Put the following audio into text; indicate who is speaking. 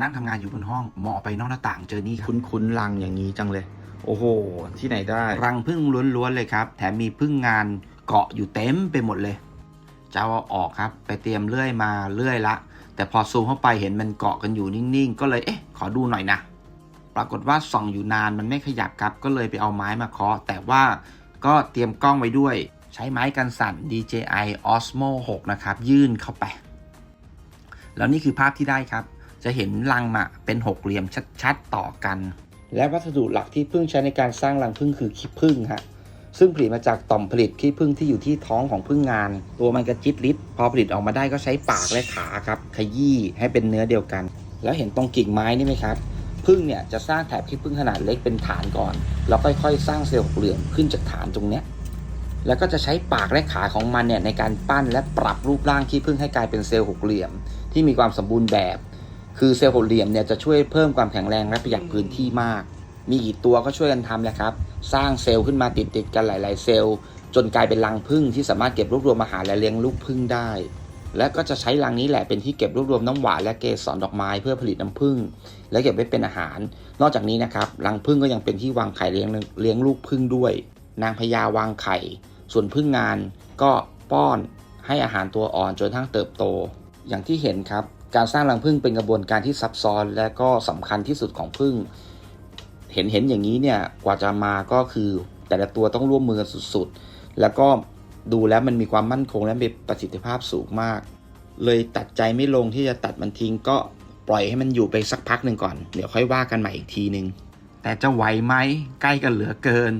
Speaker 1: นั่งทำงานอยู่บนห้องมองออกไปนอกหน้าต่างเจอนี่ครับ
Speaker 2: คุ้นๆรังอย่างนี้จังเลย โอ้โห ที่ไหนได้
Speaker 1: รังพึ่งล้วนๆเลยครับ แถมมีพึ่งงานเกาะอยู่เต็มไปหมดเลยจะเอาออกครับ ไปเตรียมเลื่อยมาเลื่อยละ แต่พอซูมเข้าไปเห็นมันเกาะกันอยู่นิ่งๆ ก็เลยเอ๊ะขอดูหน่อยนะปรากฏว่าส่องอยู่นานมันไม่ขยับครับ ก็เลยไปเอาไม้มาเคาะแต่ว่าก็เตรียมกล้องไว้ด้วย ใช้ไม้กันสั่น DJI Osmo 6 นะครับ ยื่นเข้าไป แล้วนี่คือภาพที่ได้ครับ จะเห็นรังมะเป็นหกเหลี่ยมชัดๆต่อกัน และวัสดุหลักที่พึ่งใช้ในการสร้างรังพึ่งคือขี้ผึ้งฮะซึ่งผลิตมาจากต่อมผลิตขี้ผึ้งที่อยู่ที่ท้องของพึ่งงาน ตัวมันกระจิตริดพอผลิตออกมาได้ก็ใช้ปากและขาครับ ขยี้ให้เป็นเนื้อเดียวกัน แล้วเห็นตรงกิ่งไม้นี่ไหมครับพึ่งเนี่ยจะสร้างแถบขี้ผึ้งขนาดเล็กเป็นฐานก่อน แล้วค่อยๆ สร้างเซลล์หกเหลี่ยมขึ้นจากฐานตรงเนี้ยแล้วก็จะใช้ปากและขาของมันเนี่ยในการปั้นและปรับรูปร่างขี้ผึ้งให้กลายเป็นเซลล์หกเหลี่ยม ที่มีความสมบูรณ์แบบ คือเซลล์หกเหลี่ยมเนี่ยจะช่วยเพิ่มความแข็งแรงและประหยัดพื้นที่มาก มีกี่ตัวก็ช่วยกันทำแหละครับ สร้างเซลล์ขึ้นมาติดติดกันหลาย ๆ เซลล์ จนกลายเป็นรังผึ้งที่สามารถเก็บรวบรวมอาหารและเลี้ยงลูกผึ้งได้ และก็จะใช้รังนี้แหละเป็นที่เก็บรวบรวมน้ำหวานและเกสรดอกไม้เพื่อผลิตน้ำผึ้งและเก็บไว้เป็นอาหาร นอกจากนี้นะครับรังผึ้งก็ยังเป็นที่วางไข่เลี้ยงเลี้ยงลูกผึ้งด้วย นางพญาวางไข่ ส่วนผึ้งงานก็ป้อนให้อาหารตัวอ่อนจนทั่งเติบโต อย่างที่เห็นครับ การสร้างรังผึ้งเป็นกระบวนการที่ซับซ้อนและก็สำคัญที่สุดของผึ้งเห็นเห็นอย่างนี้เนี่ยกว่าจะมาก็คือแต่ละตัวต้องร่วมมือกันสุดๆ แล้วก็ดูแล้วมันมีความมั่นคงและมีประสิทธิภาพสูงมาก เลยตัดใจไม่ลงที่จะตัดมันทิ้งก็ปล่อยให้มันอยู่ไปสักพักหนึ่งก่อน เดี๋ยวค่อยว่ากันใหม่อีกทีหนึ่งแต่จะไหวไหมใกล้กันเหลือเกิน